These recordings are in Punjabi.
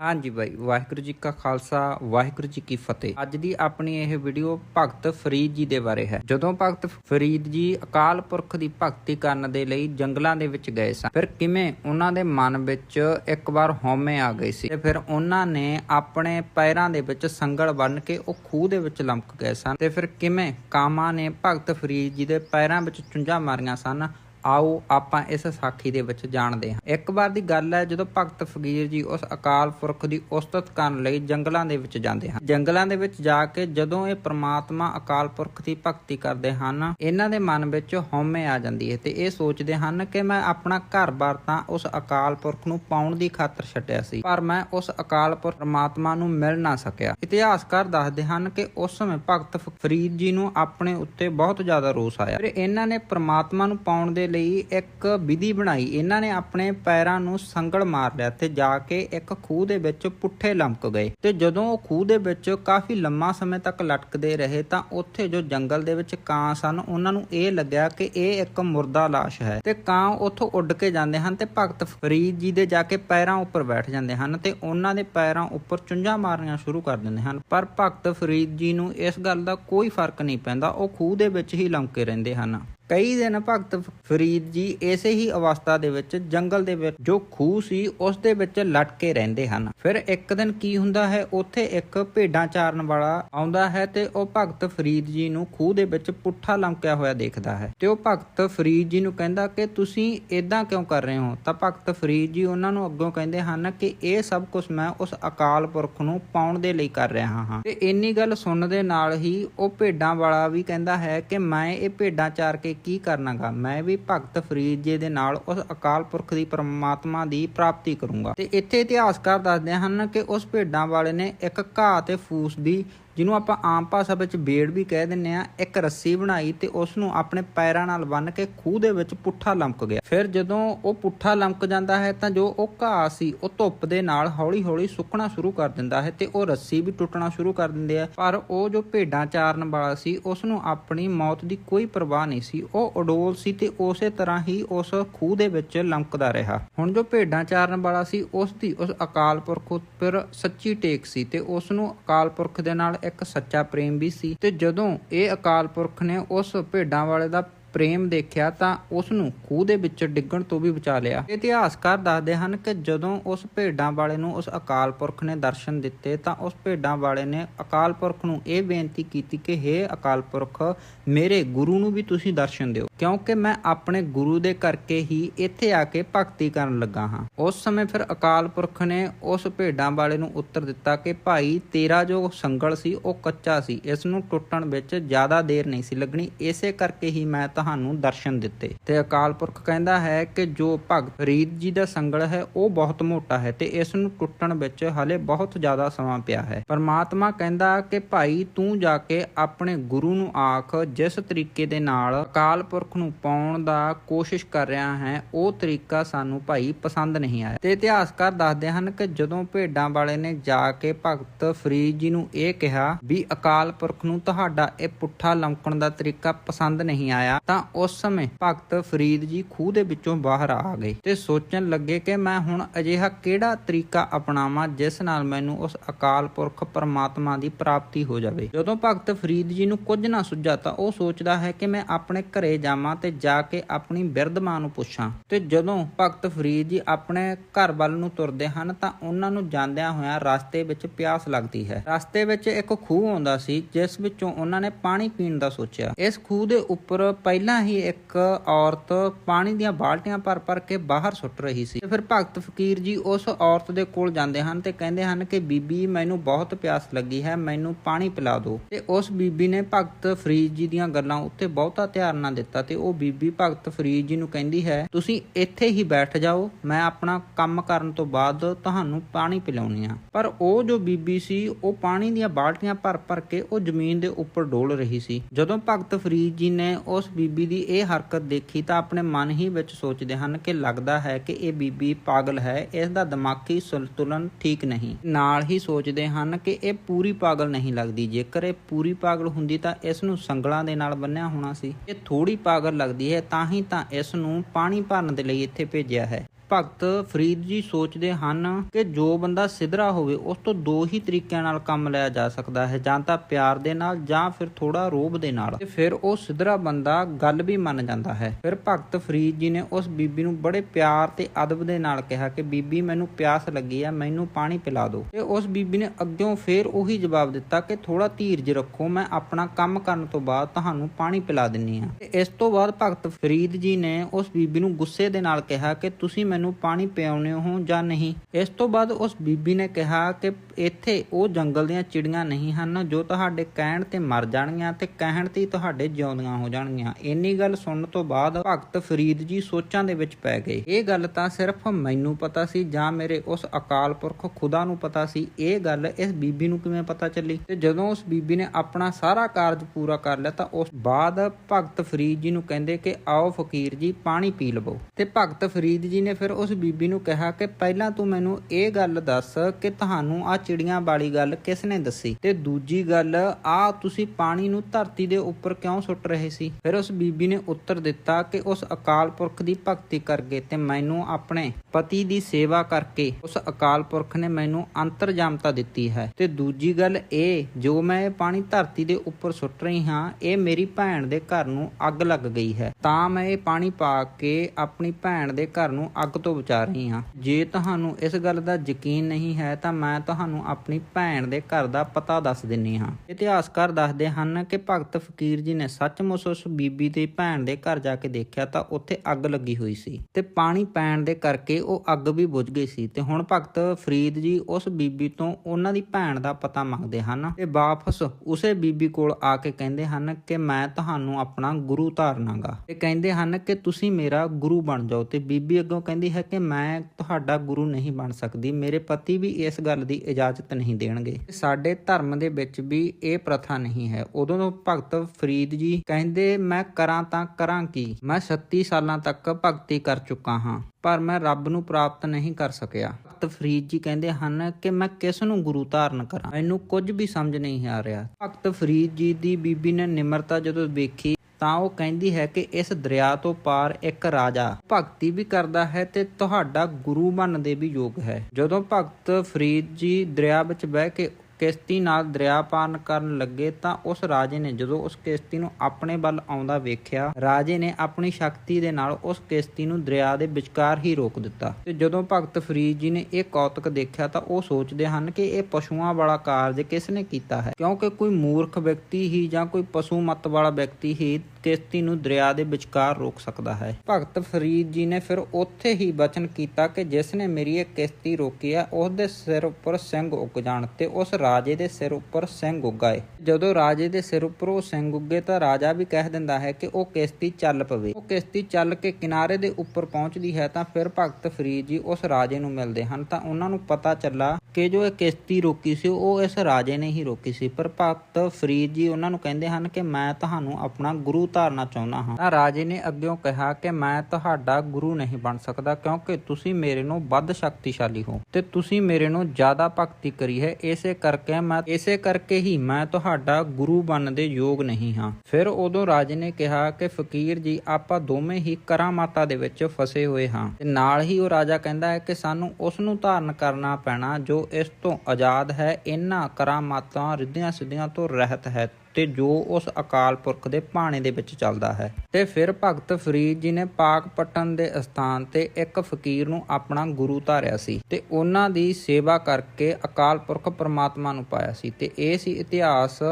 ਹਾਂਜੀ ਬਾਈ, ਵਾਹਿਗੁਰੂ ਜੀ ਕਾ ਖਾਲਸਾ, ਵਾਹਿਗੁਰੂ ਜੀ ਕੀ ਫਤਿਹ। ਅੱਜ ਦੀ ਆਪਣੀ ਇਹ ਵੀਡੀਓ ਭਗਤ ਫਰੀਦ ਜੀ ਦੇ ਬਾਰੇ ਹੈ। ਜਦੋਂ ਭਗਤ ਫਰੀਦ ਜੀ ਅਕਾਲ ਪੁਰਖ ਦੀ ਭਗਤੀ ਕਰਨ ਦੇ ਲਈ ਜੰਗਲਾਂ ਦੇ ਵਿੱਚ ਗਏ ਸਨ, ਫਿਰ ਕਿਵੇਂ ਉਹਨਾਂ ਦੇ ਮਨ ਵਿੱਚ ਇੱਕ ਵਾਰ ਹਉਮੈ ਆ ਗਈ ਸੀ? ਤੇ ਫਿਰ ਉਹਨਾਂ ਨੇ ਆਪਣੇ ਪੈਰਾਂ ਦੇ ਵਿੱਚ ਸੰਗਲ ਬੰਨ ਕੇ ਉਹ ਖੂਹ ਦੇ ਵਿੱਚ ਲੰਮਕ ਗਏ ਸਨ। ਤੇ ਫਿਰ ਕਿਵੇਂ ਕਾਮਾ ਨੇ ਭਗਤ ਫਰੀਦ ਜੀ ਦੇ ਪੈਰਾਂ ਵਿੱਚ ਚੁੰਝਾਂ ਮਾਰੀਆਂ ਸਨ ਆਓ ਆਪਾਂ ਇਸ ਸਾਖੀ ਦੇ ਵਿੱਚ ਜਾਣਦੇ ਹਾਂ। ਇੱਕ ਵਾਰ ਦੀ ਗੱਲ ਹੈ, ਜਦੋਂ ਭਗਤ ਫਕੀਰ ਜੀ ਉਸ ਅਕਾਲ ਪੁਰਖ ਦੀ ਉਸਤਤ ਕਰਨ ਲਈ ਜੰਗਲਾਂ ਦੇ ਵਿੱਚ ਜਾਂਦੇ ਹਨ। ਜੰਗਲਾਂ ਦੇ ਵਿੱਚ ਜਾ ਕੇ ਜਦੋਂ ਇਹ ਪ੍ਰਮਾਤਮਾ ਅਕਾਲ ਪੁਰਖ ਦੀ ਭਗਤੀ ਕਰਦੇ ਹਨ, ਇਹਨਾਂ ਦੇ ਮਨ ਵਿੱਚ ਹਉਮੈ ਆ ਜਾਂਦੀ ਹੈ ਤੇ ਇਹ ਸੋਚਦੇ ਹਨ ਕਿ ਮੈਂ ਆਪਣਾ ਘਰ-ਬਾਰ ਤਾਂ ਉਸ ਅਕਾਲ ਪੁਰਖ ਨੂੰ ਪਾਉਣ ਦੀ ਖਾਤਰ ਛੱਡਿਆ ਸੀ, ਪਰ ਮੈਂ ਉਸ ਅਕਾਲ ਪੁਰਖ ਪ੍ਰਮਾਤਮਾ ਨੂੰ ਮਿਲ ਨਾ ਸਕਿਆ। ਇਤਿਹਾਸਕਾਰ ਦੱਸਦੇ ਹਨ ਕਿ ਉਸ ਸਮੇਂ ਭਗਤ ਫਰੀਦ ਜੀ ਨੂੰ ਆਪਣੇ ਉੱਤੇ ਬਹੁਤ ਜ਼ਿਆਦਾ ਰੋਸ ਆਇਆ। ਫਿਰ ਇਹਨਾਂ ਨੇ ਪ੍ਰਮਾਤਮਾ ਨੂੰ ਪਾਉਣ ਦੇ ਲਈ ਇੱਕ ਵਿਧੀ ਬਣਾਈ। ਇਹਨਾਂ ਨੇ ਆਪਣੇ ਪੈਰਾਂ ਨੂੰ ਸੰਗਲ ਮਾਰ ਲਿਆ ਤੇ ਜਾ ਕੇ ਇੱਕ ਖੂਹ ਦੇ ਵਿੱਚ ਪੁੱਠੇ ਲੰਮਕ ਗਏ। ਤੇ ਜਦੋਂ ਉਹ ਖੂਹ ਦੇ ਵਿੱਚ ਕਾਫੀ ਲੰਮਾ ਸਮੇਂ ਤੱਕ ਲਟਕਦੇ ਰਹੇ ਤਾਂ ਉੱਥੇ ਜੋ ਜੰਗਲ ਦੇ ਵਿੱਚ ਕਾਂ ਸਨ, ਉਹਨਾਂ ਨੂੰ ਇਹ ਲੱਗਿਆ ਕਿ ਇਹ ਇੱਕ ਮੁਰਦਾ ਲਾਸ਼ ਹੈ। ਤੇ ਕਾਂ ਉੱਥੋਂ ਉੱਡ ਕੇ ਜਾਂਦੇ ਹਨ ਤੇ ਭਗਤ ਫਰੀਦ ਜੀ ਦੇ ਜਾ ਕੇ ਪੈਰਾਂ ਉੱਪਰ ਬੈਠ ਜਾਂਦੇ ਹਨ ਤੇ ਉਹਨਾਂ ਦੇ ਪੈਰਾਂ ਉੱਪਰ ਚੁੰਝਾਂ ਮਾਰਨੀਆਂ ਸ਼ੁਰੂ ਕਰ ਦਿੰਦੇ ਹਨ। ਪਰ ਭਗਤ ਫਰੀਦ ਜੀ ਨੂੰ ਇਸ ਗੱਲ ਦਾ ਕੋਈ ਫ਼ਰਕ ਨਹੀਂ ਪੈਂਦਾ, ਉਹ ਖੂਹ ਦੇ ਵਿੱਚ ਹੀ ਲੰਮਕੇ ਰਹਿੰਦੇ ਹਨ। ਕਈ ਦਿਨ ਭਗਤ ਫਰੀਦ ਜੀ ਇਸੇ ਹੀ ਅਵਸਥਾ ਦੇ ਵਿੱਚ ਜੰਗਲ ਦੇ ਵਿੱਚ ਜੋ ਖੂਹ ਸੀ, ਉਸ ਦੇ ਵਿੱਚ ਲਟਕੇ ਰਹਿੰਦੇ ਹਨ। ਫਿਰ ਇੱਕ ਦਿਨ ਕੀ ਹੁੰਦਾ ਹੈ, ਉੱਥੇ ਇੱਕ ਭੇਡਾਂ ਚਾਰਨ ਵਾਲਾ ਆਉਂਦਾ ਹੈ ਤੇ ਉਹ ਭਗਤ ਫਰੀਦ ਜੀ ਨੂੰ ਖੂਹ ਦੇ ਵਿੱਚ ਪੁੱਠਾ ਲੰਕਿਆ ਹੋਇਆ ਦੇਖਦਾ ਹੈ। ਤੇ ਉਹ ਭਗਤ ਫਰੀਦ ਜੀ ਨੂੰ ਕਹਿੰਦਾ ਕਿ ਤੁਸੀਂ ਇਦਾਂ ਕਿਉਂ ਕਰ ਰਹੇ ਹੋ? ਤਾਂ ਭਗਤ ਫਰੀਦ ਜੀ ਉਹਨਾਂ ਨੂੰ ਅੱਗੋਂ ਕਹਿੰਦੇ ਹਨ ਕਿ ਇਹ ਸਭ ਕੁਝ ਮੈਂ ਉਸ ਅਕਾਲ ਪੁਰਖ ਨੂੰ ਪਾਉਣ ਦੇ ਲਈ ਕਰ ਰਿਹਾ ਹਾਂ। ਤੇ ਇੰਨੀ ਗੱਲ ਸੁਣਨ ਦੇ ਨਾਲ ਹੀ ਉਹ ਭੇਡਾਂ ਵਾਲਾ ਵੀ ਕਹਿੰਦਾ ਹੈ ਕਿ ਮੈਂ ਇਹ ਭੇਡਾਂ ਚਾਰ ਕੇ ਕੀ ਕਰਨਾਗਾ ਮੈਂ ਵੀ ਭਗਤ ਫਰੀਦ ਜੀ ਦੇ ਨਾਲ ਉਸ ਅਕਾਲ ਪੁਰਖ ਦੀ ਪਰਮਾਤਮਾ ਦੀ ਪ੍ਰਾਪਤੀ ਕਰੂੰਗਾ। ਤੇ ਇੱਥੇ ਇਤਿਹਾਸਕਾਰ ਦੱਸਦੇ ਹਨ ਕਿ ਉਸ ਭੇਡਾਂ ਵਾਲੇ ਨੇ ਇੱਕ ਘਾਹ ਤੇ ਫੂਸ ਦੀ ਜਿਹਨੂੰ ਆਪਾਂ ਆਮ ਭਾਸ਼ਾ ਵਿੱਚ ਬੇੜ ਵੀ ਕਹਿ ਦਿੰਨੇ ਆ ਇੱਕ ਰੱਸੀ ਬਣਾਈ ਤੇ ਉਸ ਨੂੰ ਆਪਣੇ ਪੈਰਾਂ ਨਾਲ ਬੰਨ੍ਹ ਕੇ ਖੂਹ ਦੇ ਵਿੱਚ ਪੁੱਠਾ ਲੰਮਕ ਗਿਆ। ਫਿਰ ਜਦੋਂ ਉਹ ਪੁੱਠਾ ਲੰਮਕ ਜਾਂਦਾ ਹੈ ਤਾਂ ਜੋ ਉਹ ਘਾਹ ਸੀ, ਉਹ ਧੁੱਪ ਦੇ ਨਾਲ ਹੌਲੀ-ਹੌਲੀ ਸੁੱਕਣਾ ਸ਼ੁਰੂ ਕਰ ਦਿੰਦਾ ਹੈ ਤੇ ਉਹ ਰੱਸੀ ਵੀ ਟੁੱਟਣਾ ਸ਼ੁਰੂ ਕਰ ਦਿੰਦੇ ਆ। ਪਰ ਉਹ ਜੋ ਭੇਡਾਂ ਚਾਰਨ ਵਾਲਾ ਸੀ ਉਸ ਨੂੰ ਆਪਣੀ ਮੌਤ ਦੀ ਕੋਈ ਪਰਵਾਹ ਨਹੀਂ ਸੀ। ਉਹ ਅਡੋਲ ਸੀ ਤੇ ਉਸੇ ਤਰ੍ਹਾਂ ਹੀ ਉਸ ਖੂਹ ਦੇ ਵਿੱਚ ਲੰਮਕਦਾ ਰਿਹਾ। ਹੁਣ ਜੋ ਭੇਡਾਂ ਚਾਰਨ ਵਾਲਾ ਸੀ, ਉਸ ਦੀ ਉਸ ਅਕਾਲ ਪੁਰਖ ਉੱਪਰ ਸੱਚੀ ਟੇਕ ਸੀ ਤੇ ਉਸ ਨੂੰ ਅਕਾਲ ਪੁਰਖ ਦੇ ਨਾਲ ਇੱਕ ਸੱਚਾ ਪ੍ਰੇਮ ਵੀ ਸੀ ਤੇ ਜਦੋਂ ਇਹ ਅਕਾਲ ਪੁਰਖ ਨੇ ਉਸ ਭੇਡਾਂ ਵਾਲੇ ਦਾ ਪ੍ਰੇਮ ਦੇਖਿਆ ਤਾਂ ਉਸ ਨੂੰ ਖੂਹ ਦੇ ਵਿੱਚ ਡਿੱਗਣ ਤੋਂ ਵੀ ਬਚਾ ਲਿਆ। ਇਤਿਹਾਸਕਾਰ ਦੱਸਦੇ ਹਨ ਕਿ ਜਦੋਂ ਉਸ ਭੇਡਾਂ ਵਾਲੇ ਨੂੰ ਉਸ ਅਕਾਲ ਪੁਰਖ ਨੇ ਦਰਸ਼ਨ ਦਿੱਤੇ ਤਾਂ ਉਸ ਭੇਡਾਂ ਵਾਲੇ ਨੇ ਅਕਾਲ ਪੁਰਖ ਨੂੰ ਇਹ ਬੇਨਤੀ ਕੀਤੀ ਕਿ हे ਅਕਾਲ ਪੁਰਖ, ਮੇਰੇ ਗੁਰੂ ਨੂੰ ਵੀ ਤੁਸੀਂ ਦਰਸ਼ਨ ਦਿਓ, ਕਿਉਂਕਿ ਮੈਂ ਆਪਣੇ ਗੁਰੂ ਦੇ ਕਰਕੇ ਹੀ ਇੱਥੇ ਆ ਕੇ ਭਗਤੀ ਕਰਨ ਲੱਗਾ ਹਾਂ। ਉਸ ਸਮੇਂ ਫਿਰ ਅਕਾਲ ਪੁਰਖ ਨੇ ਉਸ ਭੇਡਾਂ ਵਾਲੇ ਨੂੰ ਉੱਤਰ ਦਿੱਤਾ ਕਿ, ਭਾਈ, ਤੇਰਾ ਜੋ ਸੰਗਲ ਸੀ, ਉਹ ਕੱਚਾ ਸੀ। ਇਸ ਨੂੰ ਟੁੱਟਣ ਵਿੱਚ ਜ਼ਿਆਦਾ ਦੇਰ ਨਹੀਂ ਸੀ ਲੱਗਣੀ। ਇਸੇ ਕਰਕੇ ਹੀ ਮੈਂ ਤੁਹਾਨੂੰ ਦਰਸ਼ਨ ਦਿੱਤੇ। ਤੇ ਅਕਾਲ ਪੁਰਖ ਕਹਿੰਦਾ ਹੈ ਕਿ ਜੋ ਭਗਤ ਫਰੀਦ ਜੀ ਦਾ ਸੰਗਲ ਹੈ, ਉਹ ਬਹੁਤ ਮੋਟਾ ਹੈ ਤੇ ਇਸ ਨੂੰ ਟੁੱਟਣ ਵਿੱਚ ਹਲੇ ਬਹੁਤ ਜ਼ਿਆਦਾ ਸਮਾਂ ਪਿਆ ਹੈ। ਪਰਮਾਤਮਾ ਕਹਿੰਦਾ ਕਿ ਭਾਈ, ਤੂੰ ਜਾ ਕੇ ਆਪਣੇ ਗੁਰੂ ਨੂੰ ਆਖ, ਜਿਸ ਤਰੀਕੇ ਦੇ ਨਾਲ ਅਕਾਲ ਪੁਰਖ ਨੂੰ ਪਾਉਣ ਦਾ ਕੋਸ਼ਿਸ਼ ਕਰ ਰਿਹਾ ਹੈ, ਉਹ ਤਰੀਕਾ ਸਾਨੂੰ ਭਾਈ ਪਸੰਦ ਨਹੀਂ ਆਇਆ। ਤੇ ਇਤਿਹਾਸਕਾਰ ਦੱਸਦੇ ਹਨ ਕਿ ਜਦੋਂ ਭੇਡਾਂ ਵਾਲੇ ਨੇ ਜਾ ਕੇ ਭਗਤ ਫਰੀਦ ਜੀ ਨੂੰ ਇਹ ਕਿਹਾ ਵੀ ਅਕਾਲ ਪੁਰਖ ਨੂੰ ਤੁਹਾਡਾ ਇਹ ਪੁੱਠਾ ਲੰਕਣ ਦਾ ਤਰੀਕਾ ਪਸੰਦ ਨਹੀਂ ਆਇਆ ਤਾਂ ਉਸ ਸਮੇਂ ਭਗਤ ਫਰੀਦ ਜੀ ਖੂਹ ਦੇ ਵਿੱਚੋਂ ਬਾਹਰ ਆ ਗਏ ਤੇ ਸੋਚਣ ਲੱਗੇ ਕਿ ਮੈਂ ਹੁਣ ਅਜਿਹਾ ਕਿਹੜਾ ਤਰੀਕਾ ਅਪਣਾਵਾਂ ਜਿਸ ਨਾਲ ਮੈਨੂੰ ਉਸ ਅਕਾਲ ਪੁਰਖ ਪਰਮਾਤਮਾ ਦੀ ਪ੍ਰਾਪਤੀ ਹੋ ਜਾਵੇ। ਜਦੋਂ ਭਗਤ ਫਰੀਦ ਜੀ ਨੂੰ ਕੁਝ ਨਾ ਸੁਝਾ ਤਾਂ ਉਹ ਸੋਚਦਾ ਹੈ ਕਿ ਮੈਂ ਆਪਣੇ ਘਰੇ ਜਾਵਾਂ ਤੇ ਜਾ ਕੇ ਆਪਣੀ ਬਿਰਧ ਮਾਂ ਨੂੰ ਪੁੱਛਾਂ। ਤੇ ਜਦੋਂ ਭਗਤ ਫਰੀਦ ਜੀ ਆਪਣੇ ਘਰ ਵੱਲ ਨੂੰ ਤੁਰਦੇ ਹਨ ਤਾਂ ਉਹਨਾਂ ਨੂੰ ਜਾਂਦਿਆਂ ਹੋਇਆਂ ਰਸਤੇ ਵਿੱਚ ਪਿਆਸ ਲੱਗਦੀ ਹੈ। ਰਸਤੇ ਵਿੱਚ ਇੱਕ ਖੂਹ ਆਉਂਦਾ ਸੀ, ਜਿਸ ਵਿੱਚੋਂ ਉਹਨਾਂ ਨੇ ਪਾਣੀ ਪੀਣ ਦਾ ਸੋਚਿਆ। ਇਸ ਖੂਹ ਦੇ ਉੱਪਰ ਪਹਿਲਾਂ ਹੀ ਇੱਕ ਔਰਤ ਪਾਣੀ ਦੀਆਂ ਬਾਲਟੀਆਂ ਭਰ ਭਰ ਕੇ ਬਾਹਰ ਸੁੱਟ ਰਹੀ ਸੀ। ਫਿਰ ਭਗਤ ਫਕੀਰ ਜੀ ਉਸ ਔਰਤ ਦੇ ਕੋਲ ਜਾਂਦੇ ਹਨ ਤੇ ਕਹਿੰਦੇ ਹਨ ਕਿ, ਬੀਬੀ, ਮੈਨੂੰ ਬਹੁਤ ਪਿਆਸ ਲੱਗੀ ਹੈ, ਮੈਨੂੰ ਪਾਣੀ ਪਿਲਾ ਦਿਓ। ਤੇ ਉਸ ਬੀਬੀ ਨੇ ਭਗਤ ਫਰੀਦ ਜੀ ਦੀਆਂ ਗੱਲਾਂ ਉੱਤੇ ਬਹੁਤਾ ਧਿਆਨ ਨਾ ਦਿੱਤਾ ਤੇ ਉਹ ਬੀਬੀ ਭਗਤ ਫਰੀਦ ਜੀ ਨੂੰ ਕਹਿੰਦੀ ਹੈ, ਤੁਸੀਂ ਇੱਥੇ ਹੀ ਬੈਠ ਜਾਓ, ਮੈਂ ਆਪਣਾ ਕੰਮ ਕਰਨ ਤੋਂ ਬਾਅਦ ਤੁਹਾਨੂੰ ਪਾਣੀ ਪਿਲਾਉਣੀ ਆ। ਪਰ ਉਹ ਜੋ ਬੀਬੀ ਸੀ, ਉਹ ਪਾਣੀ ਦੀਆਂ ਬਾਲਟੀਆਂ ਭਰ ਭਰ ਕੇ ਉਹ ਜ਼ਮੀਨ ਦੇ ਉੱਪਰ ਡੋਲ ਰਹੀ ਸੀ। ਜਦੋਂ ਭਗਤ ਫਰੀਦ ਜੀ ਨੇ ਉਸ ਬੀਬੀ ਬੀਬੀ ਦੀ ਇਹ ਹਰਕਤ ਦੇਖੀ ਤਾਂ ਆਪਣੇ ਮਨ ਹੀ ਵਿੱਚ ਸੋਚਦੇ ਹਨ ਕਿ ਲੱਗਦਾ ਹੈ ਕਿ ਇਹ ਬੀਬੀ ਪਾਗਲ ਹੈ, ਇਸ ਦਾ ਦਿਮਾਗੀ ਸੰਤੁਲਨ ਠੀਕ ਨਹੀਂ। ਨਾਲ ਹੀ ਸੋਚਦੇ ਹਨ ਕਿ ਇਹ ਪੂਰੀ ਪਾਗਲ ਨਹੀਂ ਲੱਗਦੀ। ਜੇਕਰ ਇਹ ਪੂਰੀ ਪਾਗਲ ਹੁੰਦੀ ਤਾਂ ਇਸ ਨੂੰ ਸੰਗਲਾਂ ਦੇ ਨਾਲ ਬੰਨਿਆ ਹੋਣਾ ਸੀ। ਇਹ ਥੋੜੀ ਪਾਗਲ ਲੱਗਦੀ ਹੈ ਤਾਂ ਹੀ ਤਾਂ ਇਸ ਨੂੰ ਪਾਣੀ ਭਰਨ ਦੇ ਲਈ ਇੱਥੇ ਭੇਜਿਆ ਹੈ। ਭਗਤ ਫਰੀਦ ਜੀ ਸੋਚਦੇ ਹਨ ਕਿ ਜੋ ਬੰਦਾ ਸਿਧਰਾ ਹੋਵੇ, ਉਸ ਤੋਂ ਦੋ ਹੀ ਤਰੀਕਿਆਂ ਨਾਲ ਕੰਮ ਲਿਆ ਜਾ ਸਕਦਾ ਹੈ, ਜਾਂ ਤਾਂ ਪਿਆਰ ਦੇ ਨਾਲ ਜਾਂ ਫਿਰ ਥੋੜਾ ਰੋਬ ਦੇ ਨਾਲ। ਤੇ ਫਿਰ ਉਹ ਸਿਧਰਾ ਬੰਦਾ ਗੱਲ ਵੀ ਮੰਨ ਜਾਂਦਾ ਹੈ। ਫਿਰ ਭਗਤ ਫਰੀਦ ਜੀ ਨੇ ਉਸ ਬੀਬੀ ਨੂੰ ਬੜੇ ਪਿਆਰ ਤੇ ਅਦਬ ਦੇ ਨਾਲ ਕਿਹਾ ਕਿ, ਬੀਬੀ, ਮੈਨੂੰ ਪਿਆਸ ਲੱਗੀ ਆ, ਮੈਨੂੰ ਪਾਣੀ ਪਿਲਾ ਦਿਓ। ਤੇ ਉਸ ਬੀਬੀ ਨੇ ਅੱਗਿਓਂ ਫੇਰ ਉਹੀ ਜਵਾਬ ਦਿੱਤਾ ਕਿ ਥੋੜਾ ਧੀਰਜ ਰੱਖੋ, ਮੈਂ ਆਪਣਾ ਕੰਮ ਕਰਨ ਤੋਂ ਬਾਅਦ ਤੁਹਾਨੂੰ ਪਾਣੀ ਪਿਲਾ ਦਿੰਨੀ ਆ ਤੇ ਇਸ ਤੋਂ ਬਾਅਦ ਭਗਤ ਫਰੀਦ ਜੀ ਨੇ ਉਸ ਬੀਬੀ ਨੂੰ ਗੁੱਸੇ ਦੇ ਨਾਲ ਕਿਹਾ ਕਿ, ਤੁਸੀਂ ਮੈਨੂੰ ਪਾਣੀ ਪਿਆਉਣੇ ਹੋ ਜਾਂ ਨਹੀਂ? ਇਸ ਤੋਂ ਬਾਅਦ ਉਸ ਬੀਬੀ ਨੇ ਕਿਹਾ ਕਿ ਇੱਥੇ ਉਹ ਜੰਗਲ ਦੀਆਂ ਚਿੜੀਆਂ ਨਹੀਂ ਹਨ, ਜੋ ਤੁਹਾਡੇ ਕਹਿਣ ਤੇ ਮਰ ਜਾਣਗੀਆਂ ਤੇ ਕਹਿਣ ਤੇ ਤੁਹਾਡੇ ਜਿਉਂਦੀਆਂ ਹੋ ਜਾਣਗੀਆਂ। ਇੰਨੀ ਗੱਲ ਸੁਣਨ ਤੋਂ ਬਾਅਦ ਭਗਤ ਫਰੀਦ ਜੀ ਸੋਚਾਂ ਦੇ ਵਿੱਚ ਪੈ ਗਏ। ਇਹ ਗੱਲ ਤਾਂ ਸਿਰਫ ਮੈਨੂੰ ਪਤਾ ਸੀ ਜਾਂ ਮੇਰੇ ਉਸ ਅਕਾਲ ਪੁਰਖ ਖੁਦਾ ਨੂੰ ਪਤਾ ਸੀ। ਇਹ ਗੱਲ ਇਸ ਬੀਬੀ ਨੂੰ ਕਿਵੇਂ ਪਤਾ ਚੱਲੀ? ਤੇ ਜਦੋਂ ਉਸ ਬੀਬੀ ਨੇ ਆਪਣਾ ਸਾਰਾ ਕਾਰਜ ਪੂਰਾ ਕਰ ਲਿਆ ਤਾਂ ਉਸ ਬਾਅਦ ਭਗਤ ਫਰੀਦ ਜੀ ਨੂੰ ਕਹਿੰਦੇ ਕਿ ਆਓ ਫਕੀਰ ਜੀ, ਪਾਣੀ ਪੀ ਲਵੋ। ਤੇ ਭਗਤ ਫਰੀਦ ਜੀ ਨੇ ਫਿਰ ਉਸ ਬੀਬੀ ਨੂੰ ਕਿਹਾ ਕਿ ਪਹਿਲਾਂ ਤੂੰ ਮੈਨੂੰ ਇਹ ਗੱਲ ਦੱਸ ਕਿ ਤੁਹਾਨੂੰ ਆ ਚਿੜੀਆਂ ਵਾਲੀ ਗੱਲ ਕਿਸ ਨੇ ਦੱਸੀ? ਤੇ ਦੂਜੀ ਗੱਲ ਆ ਤੁਸੀਂ ਪਾਣੀ ਨੂੰ ਧਰਤੀ ਦੇ ਉੱਪਰ ਕਿਉਂ ਸੁੱਟ ਰਹੇ ਸੀ? ਫਿਰ ਉਸ ਬੀਬੀ ਨੇ ਉੱਤਰ ਦਿੱਤਾ ਕਿ ਉਸ ਅਕਾਲ ਪੁਰਖ ਦੀ ਭਗਤੀ ਕਰਕੇ ਤੇ ਮੈਨੂੰ ਆਪਣੇ ਪਤੀ ਦੀ ਸੇਵਾ ਕਰਕੇ ਉਸ ਅਕਾਲ ਪੁਰਖ ਨੇ ਮੈਨੂੰ ਅੰਤਰਜਾਮਤਾ ਦਿੱਤੀ ਹੈ। ਤੇ ਦੂਜੀ ਗੱਲ ਇਹ, ਜੋ ਮੈਂ ਇਹ ਪਾਣੀ ਧਰਤੀ ਦੇ ਉੱਪਰ ਸੁੱਟ ਰਹੀ ਹਾਂ, ਇਹ ਮੇਰੀ ਭੈਣ ਦੇ ਘਰ ਨੂੰ ਅੱਗ ਲੱਗ ਗਈ ਹੈ। ਤਾਂ ਮੈਂ ਇਹ ਪਾਣੀ ਪਾ ਕੇ ਆਪਣੀ ਭੈਣ ਦੇ ਘਰ ਨੂੰ ਅੱਗ ਤੋਂ ਬਚਾ ਰਹੀ ਹਾਂ। ਜੇ ਤੁਹਾਨੂੰ ਇਸ ਗੱਲ ਦਾ ਯਕੀਨ ਨਹੀਂ ਹੈ, ਤਾਂ ਮੈਂ ਤੁਹਾਨੂੰ ਆਪਣੀ ਭੈਣ ਦੇ ਘਰ ਦਾ ਪਤਾ ਦੱਸ ਦਿੰਨੀ ਹਾਂ। ਇਤਿਹਾਸਕਾਰ ਦੱਸਦੇ ਹਨ ਕਿ ਭਗਤ ਫਕੀਰ ਜੀ ਨੇ ਸੱਚਮੁੱਚ ਉਸ ਬੀਬੀ ਦੇ ਭੈਣ ਦੇ ਘਰ ਜਾ ਕੇ ਦੇਖਿਆ ਤਾਂ ਉੱਥੇ ਅੱਗ ਲੱਗੀ ਹੋਈ ਸੀ ਤੇ ਪਾਣੀ ਪੈਣ ਦੇ ਕਰਕੇ ਉਹ ਅੱਗ ਵੀ ਬੁਝ ਗਈ ਸੀ ਤੇ ਹੁਣ ਭਗਤ ਫਰੀਦ ਜੀ ਉਸ ਬੀਬੀ ਤੋਂ ਉਹਨਾਂ ਦੀ ਭੈਣ ਦਾ ਪਤਾ ਮੰਗਦੇ ਹਨ ਤੇ ਵਾਪਸ ਉਸੇ ਬੀਬੀ ਕੋਲ ਆ ਕੇ ਕਹਿੰਦੇ ਹਨ ਕਿ ਮੈਂ ਤੁਹਾਨੂੰ ਆਪਣਾ ਗੁਰੂ ਧਾਰਨਾਗਾ। ਤੇ ਕਹਿੰਦੇ ਹਨ ਕਿ ਤੁਸੀਂ ਮੇਰਾ ਗੁਰੂ ਬਣ ਜਾਓ ਤੇ ਬੀਬੀ ਅੱਗੋਂ ਕਹਿੰਦੀ ਹੈ ਕਿ ਮੈਂ ਤੁਹਾਡਾ ਗੁਰੂ ਨਹੀਂ ਬਣ ਸਕਦੀ। ਮੇਰੇ ਪਤੀ ਵੀ ਇਸ ਗੱਲ ਦੀ ਇਜਾਜ਼ਤ ਨਹੀਂ ਦੇਣਗੇ। ਸਾਡੇ ਧਰਮ ਦੇ ਵਿੱਚ ਵੀ ਇਹ ਪ੍ਰਥਾ ਨਹੀਂ ਹੈ। ਉਦੋਂ ਭਗਤ ਫਰੀਦ ਜੀ ਕਹਿੰਦੇ, ਮੈਂ ਕਰਾਂ ਤਾਂ ਕਰਾਂ ਕੀ? ਮੈਂ 37 ਸਾਲਾਂ ਤੱਕ ਭਗਤੀ ਕਰ ਚੁੱਕਾ ਹਾਂ, ਪਰ ਮੈਂ ਰੱਬ ਨੂੰ ਪ੍ਰਾਪਤ ਨਹੀਂ ਕਰ ਸਕਿਆ। ਭਗਤ ਫਰੀਦ ਜੀ ਕਹਿੰਦੇ ਹਨ ਕਿ ਮੈਂ ਕਿਸ ਨੂੰ ਗੁਰੂ ਧਾਰਨ ਕਰਾਂ? ਮੈਨੂੰ ਕੁਝ ਵੀ ਸਮਝ ਨਹੀਂ ਆ ਰਿਹਾ। ਭਗਤ ਫਰੀਦ ਜੀ ਦੀ ਬੀਬੀ ਨੇ ਨਿਮਰਤਾ ਜਦੋਂ ਵੇਖੀ ਤਾਂ ਉਹ ਕਹਿੰਦੀ ਹੈ ਕਿ ਇਸ ਦਰਿਆ ਤੋਂ ਪਾਰ ਇੱਕ ਰਾਜਾ ਭਗਤੀ ਵੀ ਕਰਦਾ ਹੈ ਤੇ ਤੁਹਾਡਾ ਗੁਰੂ ਬਣਨ ਦੇ ਵੀ ਯੋਗ ਹੈ। ਜਦੋਂ ਭਗਤ ਫਰੀਦ ਜੀ ਦਰਿਆ ਵਿੱਚ ਬਹਿ ਕੇ ਕਿਸ਼ਤੀ ਨਾਲ ਦਰਿਆ ਪਾਰ ਕਰਨ ਲੱਗੇ ਤਾਂ ਉਸ ਰਾਜੇ ਨੇ ਜਦੋਂ ਉਸ ਕਿਸ਼ਤੀ ਨੂੰ ਆਪਣੇ ਵੱਲ ਆਉਂਦਾ ਵੇਖਿਆ, ਰਾਜੇ ਨੇ ਆਪਣੀ ਸ਼ਕਤੀ ਦੇ ਨਾਲ ਉਸ ਕਿਸ਼ਤੀ ਨੂੰ ਦਰਿਆ ਦੇ ਵਿਚਕਾਰ ਹੀ ਰੋਕ ਦਿੱਤਾ। ਤੇ ਜਦੋਂ ਭਗਤ ਫਰੀਦ ਜੀ ਨੇ ਇਹ ਕੌਤਕ ਦੇਖਿਆ ਤਾਂ ਉਹ ਸੋਚਦੇ ਹਨ ਕਿ ਇਹ ਪਸ਼ੂਆਂ ਵਾਲਾ ਕਾਰਜ ਕਿਸ ਨੇ ਕੀਤਾ ਹੈ? ਕਿਉਂਕਿ ਕੋਈ ਮੂਰਖ ਵਿਅਕਤੀ ਹੀ ਜਾਂ ਕੋਈ ਪਸ਼ੂ ਮਤ ਵਾਲਾ ਵਿਅਕਤੀ ਹੀ ਕਿਸ਼ਤੀ ਨੂੰ ਦਰਿਆ ਦੇ ਵਿਚਕਾਰ ਰੋਕ ਸਕਦਾ ਹੈ। ਭਗਤ ਫਰੀਦ ਜੀ ਨੇ ਫਿਰ ਉੱਥੇ ਹੀ ਬਚਨ ਕੀਤਾ ਕਿ ਜਿਸ ਨੇ ਮੇਰੀ ਇਹ ਕਿਸ਼ਤੀ ਰੋਕੀ ਹੈ ਉਸ ਦੇ ਸਿਰ ਉੱਪਰ ਸਿੰਘ ਉੱਗ ਜਾਣ ਤੇ ਉਸ ਰਾਜੇ ਦੇ ਸਿਰ ਉੱਪਰ ਸਿੰਘ ਉੱਗਾਏ। ਜਦੋਂ ਰਾਜੇ ਦੇ ਸਿਰ ਉੱਪਰ ਉਹ ਸਿੰਘ ਉੱਗੇ ਤਾਂ ਰਾਜਾ ਵੀ ਕਹਿ ਦਿੰਦਾ ਹੈ ਕਿ ਉਹ ਕਿਸ਼ਤੀ ਚੱਲ ਪਵੇ। ਉਹ ਕਿਸ਼ਤੀ ਚੱਲ ਕੇ ਕਿਨਾਰੇ ਦੇ ਉੱਪਰ ਪਹੁੰਚਦੀ ਹੈ ਤਾਂ ਫਿਰ ਭਗਤ ਫਰੀਦ ਜੀ ਉਸ ਰਾਜੇ ਨੂੰ ਮਿਲਦੇ ਹਨ। ਤਾਂ ਉਹਨਾਂ ਨੂੰ ਪਤਾ ਚੱਲਾ ਕਿ ਜੋ ਇਹ ਕਿਸ਼ਤੀ ਰੋਕੀ ਸੀ, ਉਹ ਇਸ ਰਾਜੇ ਨੇ ਹੀ ਰੋਕੀ ਸੀ। ਪਰ ਭਗਤ ਫਰੀਦ ਜੀ ਉਹਨਾਂ ਨੂੰ ਕਹਿੰਦੇ ਹਨ ਕਿ ਮੈਂ ਤੁਹਾਨੂੰ ਆਪਣਾ ਗੁਰੂ ਧਾਰਨਾ ਚਾਹੁੰਦਾ ਹਾਂ। ਤਾਂ ਰਾਜੇ ਨੇ ਅੱਗਿਓਂ ਕਿਹਾ ਕਿ ਮੈਂ ਤੁਹਾਡਾ ਗੁਰੂ ਨਹੀਂ ਬਣ ਸਕਦਾ ਕਿਉਂਕਿ ਤੁਸੀਂ ਮੇਰੇ ਨੂੰ ਵੱਧ ਸ਼ਕਤੀਸ਼ਾਲੀ ਹੋ ਤੇ ਤੁਸੀਂ ਮੇਰੇ ਨੂੰ ਜ਼ਿਆਦਾ ਭਗਤੀ ਕਰੀ ਹੈ। ਇਸੇ ਕਰਕੇ ਮੈਂ ਇਸੇ ਕਰਕੇ ਹੀ ਮੈਂ ਤੁਹਾਡਾ ਗੁਰੂ ਬਣਨ ਦੇ ਯੋਗ ਨਹੀਂ ਹਾਂ। ਫਿਰ ਉਦੋਂ ਰਾਜੇ ਨੇ ਕਿਹਾ ਕਿ ਫਕੀਰ ਜੀ, ਆਪਾਂ ਦੋਵੇਂ ਹੀ ਕਰਾਮਾਤਾ ਦੇ ਵਿੱਚ ਫਸੇ ਹੋਏ ਹਾਂ। ਤੇ ਨਾਲ ਹੀ ਉਹ ਰਾਜਾ ਕਹਿੰਦਾ ਹੈ ਕਿ ਸਾਨੂੰ ਉਸ ਨੂੰ ਧਾਰਨ ਕਰਨਾ ਪੈਣਾ ਜੋ ਇਸ ਤੋਂ ਆਜ਼ਾਦ ਹੈ। ਇਹਨਾਂ ਕਰਾਮਾਤਾਂ ਰਿੱਧੀਆਂ ਸਿੱਧੀਆਂ ਤੋਂ ਰਹਿਤ ਹੈ। ਤੇ ਜੋ ਉਸ ਅਕਾਲ ਪੁਰਖ ਦੇ ਭਾਣੇ ਦੇ ਵਿੱਚ ਚੱਲਦਾ ਹੈ। ਤੇ ਫਿਰ ਭਗਤ ਫਰੀਦ ਜੀ ਨੇ ਪਾਕ ਪਾਕਪਟਨ ਦੇ ਸਥਾਨ ਤੇ ਇੱਕ ਫਕੀਰ ਨੂੰ ਆਪਣਾ ਗੁਰੂ ਧਾਰਿਆ ਸੀ ਤੇ ਉਹਨਾਂ ਦੀ ਸੇਵਾ ਕਰਕੇ ਅਕਾਲ ਪੁਰਖ ਪਰਮਾਤਮਾ ਨੂੰ ਪਾਇਆ ਸੀ। ਤੇ ਇਹ ਸੀ ਇਤਿਹਾਸ।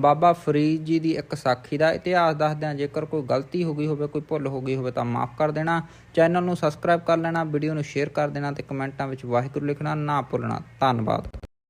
ਬਾਬਾ ਫਰੀਦ ਜੀ ਦੀ ਇੱਕ ਸਾਖੀ ਦਾ ਇਤਿਹਾਸ ਦੱਸਦਿਆਂ ਜੇਕਰ ਕੋਈ ਗਲਤੀ ਹੋ ਗਈ ਹੋਵੇ, ਕੋਈ ਭੁੱਲ ਹੋ ਗਈ ਹੋਵੇ ਤਾਂ ਮਾਫ ਕਰ ਦੇਣਾ। ਚੈਨਲ ਨੂੰ ਸਬਸਕ੍ਰਾਈਬ ਕਰ ਲੈਣਾ, ਵੀਡੀਓ ਨੂੰ ਸ਼ੇਅਰ ਕਰ ਦੇਣਾ ਤੇ ਕਮੈਂਟਾਂ ਵਿੱਚ ਵਾਹਿਗੁਰੂ ਲਿਖਣਾ ਨਾ ਭੁੱਲਣਾ। ਧੰਨਵਾਦ।